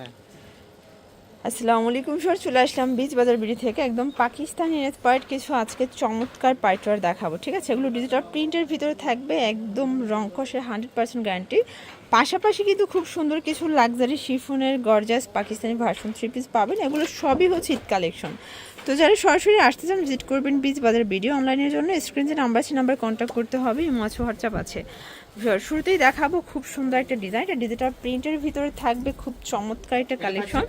হ্যাঁ। আসসালামু আলাইকুম স্যার চলে আসলাম বীজ বাজার বিড়ি থেকে। একদম পাকিস্তানি পার্ট কিছু আজকে চমৎকার পাইটওয়ার দেখাবো, ঠিক আছে? এগুলো ডিজিটাল প্রিন্টের ভিতরে থাকবে, একদম রং কষে হান্ড্রেড পার্সেন্ট গ্যারান্টি পাশাপাশি কিন্তু খুব সুন্দর কিছু luxury শিফুনের gorgeous Pakistani version three piece পাবেন। এগুলো সবই হচ্ছে ঈদ কালেকশন তো যারা সরাসরি আসতে চান ভিজিট করবেন বীজ বাজার ভিডিও অনলাইনের জন্য। স্ক্রিন যে নাম্বার আছে নাম্বার কন্ট্যাক্ট করতে হবে মাছ হোয়াটসঅ্যাপ আছে। শুরুতেই দেখাবো খুব সুন্দর একটা ডিজাইন এটা ডিজিটাল প্রিন্টের ভিতরে থাকবে খুব চমৎকার একটা কালেকশন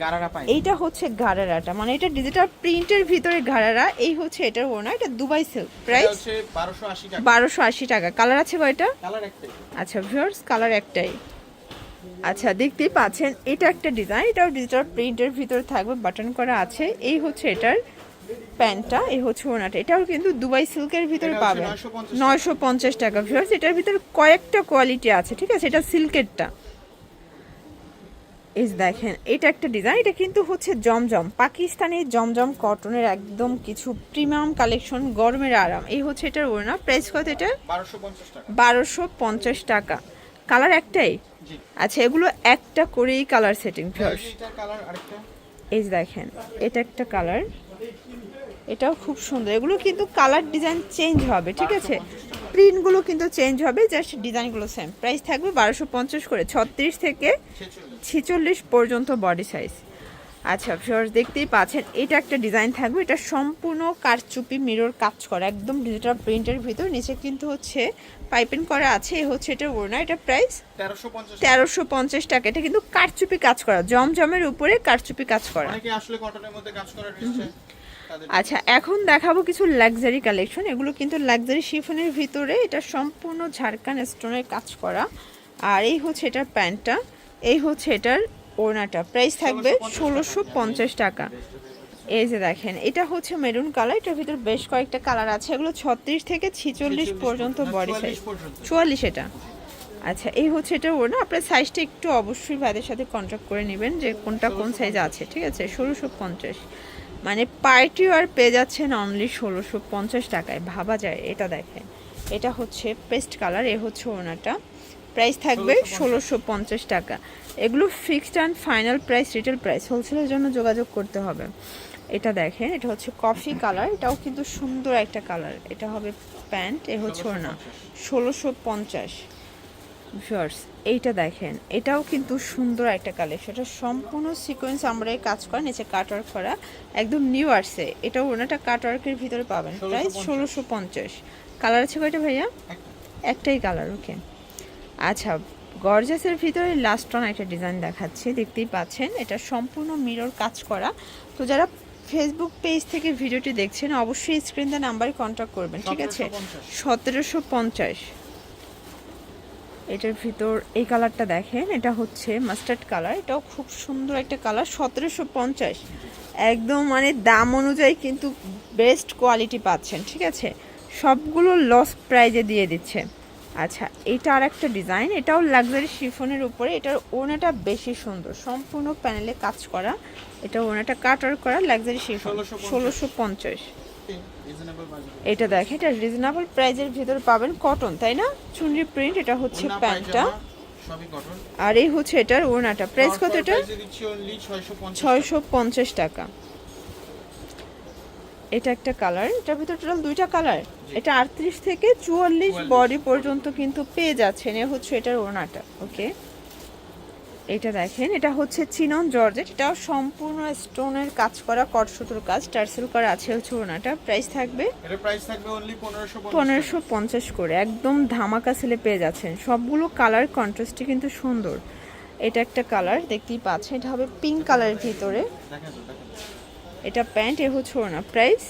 এইটা হচ্ছে গারারাটা মানে এটা ডিজিটাল প্রিন্টের ভিতরে গারারা এই হচ্ছে এটার ওনা এটা দুবাই সিল্ক প্রাইস হচ্ছে 1280 টাকা। বারোশো আশি টাকা। কালার আছে একটাই। আচ্ছা ভিউয়ার্স কালার একটাই। আচ্ছা দেখতেই পাচ্ছেন এটা একটা ডিজাইন এটাও ডিজিটাল প্রিন্টের ভিতরে থাকবে বাটন করা আছে। এই হচ্ছে এটার প্যান্টটা এই হচ্ছে ওনাটা এটাও কিন্তু দুবাই সিল্কের ভিতরে পাবেন। নয়শো পঞ্চাশ টাকা। ভিউয়ার্স এটার ভিতরে কয়েকটা কোয়ালিটি আছে ঠিক আছে? এটা সিল্কেরটা। যে দেখেন এটা একটা ডিজাইন এটা কিন্তু হচ্ছে জমজম। পাকিস্তানি জমজম কটনের একদম কিছু প্রিমিয়াম কালেকশন গরমের আরাম। এই হচ্ছে এটার ওড়না। প্রাইস কত এটা? 1250 টাকা। বারোশো পঞ্চাশ টাকা। কালার একটাই? আচ্ছা এগুলো একটা করেই কালার সেটিং আরেকটা? এই দেখেন এটা একটা কালার এটাও খুব সুন্দর। এগুলো কিন্তু কালার ডিজাইন চেঞ্জ হবে, ঠিক আছে? প্রিন্টগুলো কিন্তু চেঞ্জ হবে জাস্ট ডিজাইনগুলো সেম প্রাইস থাকবে বারোশো পঞ্চাশ করে, ছত্রিশ থেকে 46 ছেচল্লিশ পর্যন্ত বডি সাইজ আচ্ছা ফিওর্স দেখতেই পাচ্ছেন এটা একটা ডিজাইন থাকবে এটা সম্পূর্ণ কারচুপি মিরর কাজ করা একদম ডিজিটাল প্রিন্টের ভিতর নিচে কিন্তু হচ্ছে পাইপিং করা আছে এ হচ্ছে এটা ওড়না এটা প্রাইস 1350 তেরোশো পঞ্চাশ টাকা এটা কিন্তু কারচুপি কাজ করা জমজমের উপরে কারচুপি কাজ করা। অনেকে আসলে কটনের মধ্যে কাজ করার ইচ্ছে আচ্ছা এখন দেখাবো কিছু লাক্সারি কালেকশন এগুলো কিন্তু লাক্সারি শিফনের ভিতরে এটা সম্পূর্ণ ঝাড়খান স্টোনের কাজ করা আর এই হচ্ছে এটার প্যান্টটা এই হচ্ছে এটার ওড়নাটা। প্রাইস থাকবে ষোলোশো পঞ্চাশ টাকা। এই যে দেখেন এটা হচ্ছে মেরুন কালার এটার ভিতর বেশ কয়েকটা কালার আছে। এগুলো ছত্রিশ থেকে ছিচল্লিশ পর্যন্ত বডি 44 সাইজ চুয়াল্লিশ এটা। আচ্ছা এই হচ্ছে এটা ওড়না। আপনার সাইজটা একটু অবশ্যই ভাইদের সাথে কন্ট্যাক্ট করে নেবেন যে কোনটা কোন সাইজ আছে ঠিক আছে? ষোলোশো পঞ্চাশ। মানে পার্টি আর পেয়ে যাচ্ছেন অনলি ষোলোশো পঞ্চাশ টাকায়। ভাবা যায় এটা দেখেন। এটা হচ্ছে পেস্ট কালার এ হচ্ছে ওনাটা প্রাইস থাকবে ষোলোশো পঞ্চাশ। টাকা। এগুলো fixed and final price retail price হোলসেলের জন্য যোগাযোগ করতে হবে। এটা দেখেন এটা হচ্ছে কফি কালার এটাও কিন্তু সুন্দর একটা কালার এটা হবে প্যান্ট এ হচ্ছে ওর না ষোলোশো পঞ্চাশ। ভিউয়ার্স এইটা দেখেন এটাও কিন্তু সুন্দর একটা কালেকশন এটা সম্পূর্ণ সিকোয়েন্স আমরা এই কাজ করা নিচে কাটওয়ার্ক করা। একদম নিউ আসছে এটাও ওনাটা কাটওয়ার্কের ভিতরে পাবেন। প্রাইস ষোলোশো পঞ্চাশ। কালার আছে কয়টা ভাইয়া? একটাই কালার ওকে আচ্ছা গর্জাসের ভিতরে লাস্ট অন একটা ডিজাইন দেখাচ্ছি দেখতেই পাচ্ছেন এটা সম্পূর্ণ মিরর কাজ করা। তো যারা ফেসবুক পেজ থেকে ভিডিওটি দেখছেন অবশ্যই স্ক্রিন দা নাম্বারে কন্ট্যাক্ট করবেন ঠিক আছে? সতেরোশো পঞ্চাশ। এটার ভিতর এই কালারটা দেখেন এটা হচ্ছে মাস্টার্ড কালার এটাও খুব সুন্দর একটা কালার সতেরোশো পঞ্চাশ। একদম মানে দাম অনুযায়ী কিন্তু বেস্ট কোয়ালিটি পাচ্ছেন ঠিক আছে? সবগুলো লস প্রাইজে দিয়ে দিচ্ছে। আচ্ছা এটা আর একটা ডিজাইন এটাও লাক্সারি শিফনের উপরে এটার ওনাটা বেশি সুন্দর সম্পূর্ণ প্যানেলে কাজ করা এটা ওনাটা কাটার করা লাক্সারি শিফন 1650 ষোলোশো পঞ্চাশ। এটা দেখেন এটা রিজনেবল প্রাইজের ভিতরে পাবেন কটন তাই না? চুনরি প্রিন্ট এটা হচ্ছে প্যান্টটা সবই কটন আর এই হচ্ছে এটার ওড়নাটা। প্রাইস কত এটা দিচ্ছি অনলি 650 ছয়শো পঞ্চাশ টাকা। এটা একটা কালার এটার ভিতরে টোটাল দুইটা কালার এটা আটত্রিশ থেকে চুয়াল্লিশ 44 বডি পর্যন্ত কিন্তু পেয়ে যাচ্ছেন। এ হচ্ছে এটার ওনাটা ওকে এটা দেখেন এটা হচ্ছে চিনন জর্জেট। এটাও সম্পূর্ণ স্টোনের কাজ করা কটসুতোর কাজ। টার্সেল করা আছে হচ্ছে ওনাটা প্রাইস থাকবে এর প্রাইস থাকবে অনলি 1550 পনেরোশো পঞ্চাশ করে। একদম ধামাকা সেলে পেয়ে যাচ্ছেন। সবগুলো কালার কন্ট্রাস্টই কিন্তু সুন্দর। এটা একটা কালার দেখতেই পাচ্ছেন। এটা হবে পিঙ্ক কালারের ভিতরে। এটা প্যান্ট এ হচ্ছে না প্রাইস?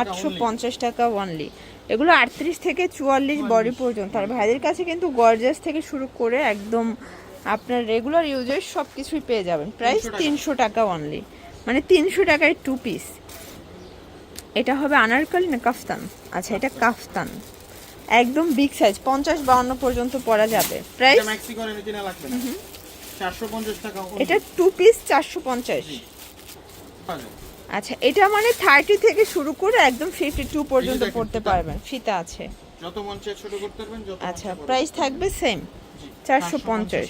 আটশো পঞ্চাশ টাকা ওয়ানলি এগুলো আটত্রিশ থেকে চুয়াল্লিশ বডি পর্যন্ত। আর ভাইদের কাছে কিন্তু গর্জাস থেকে শুরু করে একদম আপনার রেগুলার ইউজের সব কিছুই পেয়ে যাবেন। প্রাইস তিনশো টাকা। অনলি মানে তিনশো টাকায় টু পিস এটা হবে আনারকলি না কাফতান? আচ্ছা এটা কাফতান। একদম বিগ সাইজ পঞ্চাশ বাউন্ন পর্যন্ত পরা যাবে। প্রাইস? এটা ম্যাক্সি করে নিতে না লাগবে না? 450 টাকা only। এটা টু পিস চারশো পঞ্চাশ। আচ্ছা এটা মানে থার্টি থেকে শুরু করে একদম ফিফটি টু পর্যন্ত পড়তে পারবেন। ফিতা আছে। যত মন চায় ছোট করতে পারবেন যত আচ্ছা প্রাইস থাকবে সেম। জি, 450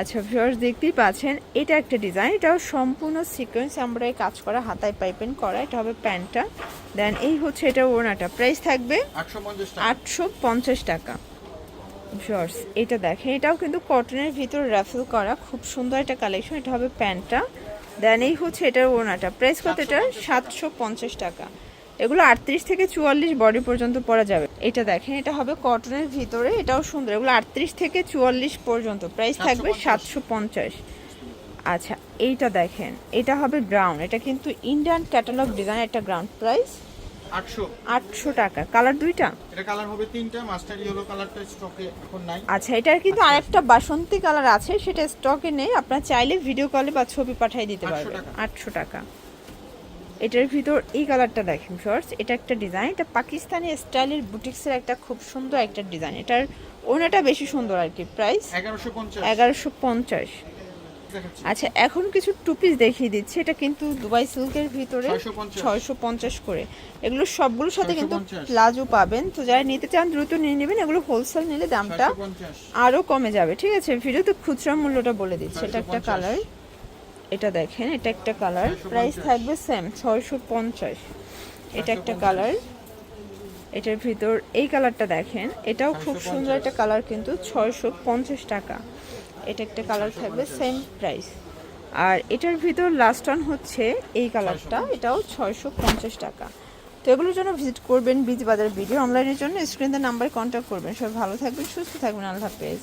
আচ্ছা ভিউয়ার্স দেখতেই পাচ্ছেন এটা একটা ডিজাইন এটাও সম্পূর্ণ সিকোয়েন্স আমরা কাজ করা হাতায় পাইপেন করা এটা হবে প্যান্টটা। দেন এই হচ্ছে এটা ওড়নাটা। প্রাইস থাকবে পঞ্চাশ আটশো পঞ্চাশ টাকা। ভিউয়ার্স এটা দেখেন এটাও কিন্তু কটনের ভিতর র্যাফেল করা খুব সুন্দর একটা কালেকশন এটা হবে প্যান্টটা। দেন এই হচ্ছে এটার ওড়নাটা। প্রাইস কত এটা? সাতশো পঞ্চাশ টাকা। এগুলো আটত্রিশ থেকে চুয়াল্লিশ বডি পর্যন্ত পরা যাবে। এটা দেখেন এটা হবে কটনের ভিতরে এটাও সুন্দর। এগুলো আটত্রিশ থেকে চুয়াল্লিশ পর্যন্ত। প্রাইস থাকবে সাতশো পঞ্চাশ। আচ্ছা এইটা দেখেন এটা হবে ব্রাউন এটা কিন্তু ইন্ডিয়ান ক্যাটালগ ডিজাইন একটা গ্রাউন্ড প্রাইস আটশো। টাকা। কালার দুইটা? এটা কালার হবে তিনটা মাস্টার ইয়েলো কালারটা স্টকে এখন নাই। আচ্ছা এটার কিন্তু আরেকটা বাসন্তী কালার আছে সেটা স্টকে নেই। আপনার চাইলে ভিডিও কলে বা ছবি পাঠিয়ে দিতে পারবেন। আটশো টাকা। এটার ভিতর এই কালারটা দেখেন শর্টস এটা একটা ডিজাইন এটা পাকিস্তানি স্টাইলের বুটিক্সের একটা খুব সুন্দর একটা ডিজাইন এটার ওনাটা বেশি সুন্দর আর কি প্রাইস এগারোশো পঞ্চাশ। আচ্ছা এখন কিছু টুপিস দেখিয়ে দিচ্ছি। এটা কিন্তু দুবাই সিল্কের ভিতরে ছয়শো পঞ্চাশ। করে। এগুলো সবগুলোর সাথে কিন্তু প্লাজো পাবেন। তো যারা নিতে চান দ্রুত নিয়ে নেবেন। এগুলো হোলসেল নিলে দামটা আরও কমে যাবে। ঠিক আছে ভিডিওতে খুচরা মূল্যটা বলে দিচ্ছে। এটা একটা কালার। এটা দেখেন এটা একটা কালার। প্রাইস থাকবে সেম ছয়শো পঞ্চাশ। এটা একটা কালার। এটার ভিতর এই কালারটা দেখেন। এটাও খুব সুন্দর একটা কালার কিন্তু ছয়শো পঞ্চাশ টাকা। এটা একটা কালার থাকবে সেম প্রাইস আর এটার ভিতর লাস্ট ওয়ান হচ্ছে এই কালারটা এটাও ছয়শো পঞ্চাশ টাকা। তো এগুলোর জন্য ভিজিট করবেন বিজি বাজার ভিডিও অনলাইনের জন্য। স্ক্রিনের নাম্বার কন্ট্যাক্ট করবেন। সবাই ভালো থাকবেন সুস্থ থাকবেন। আল্লাহ হাফেজ।